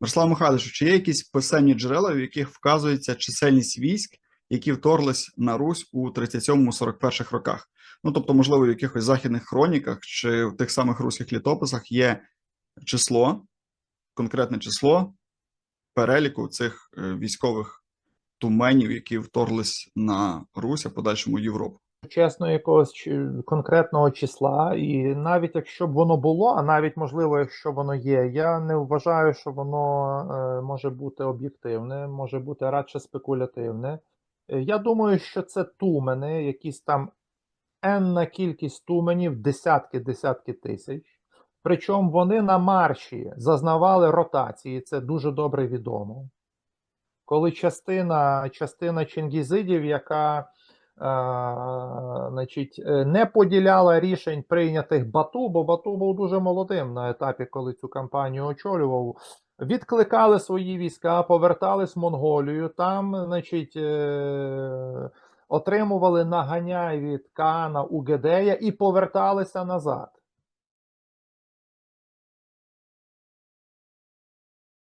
Мирослав Михайлович, чи є якісь писемні джерела, в яких вказується чисельність військ, які вторглись на Русь у 37-41 роках? Ну тобто, можливо, в якихось західних хроніках чи в тих самих руських літописах є число, конкретне число переліку цих е, військових туменів, які вторглись на Русь, а подальшому Європу. Чесно, якогось конкретного числа, і навіть якщо б воно було, а навіть можливо, якщо воно є, я не вважаю, що воно е, може бути об'єктивне, може бути радше спекулятивне. Е, Я думаю, що це тумени, якісь там енна кількість туменів, десятки, десятки тисяч. Причому вони на марші зазнавали ротації, це дуже добре відомо. Коли частина, частина чингізидів, яка значить, е, не поділяла рішень прийнятих Бату, бо Бату був дуже молодим на етапі, коли цю кампанію очолював. Відкликали свої війська, повертались в Монголію, там, значить, е, отримували наганяй від Кана Угедея і поверталися назад.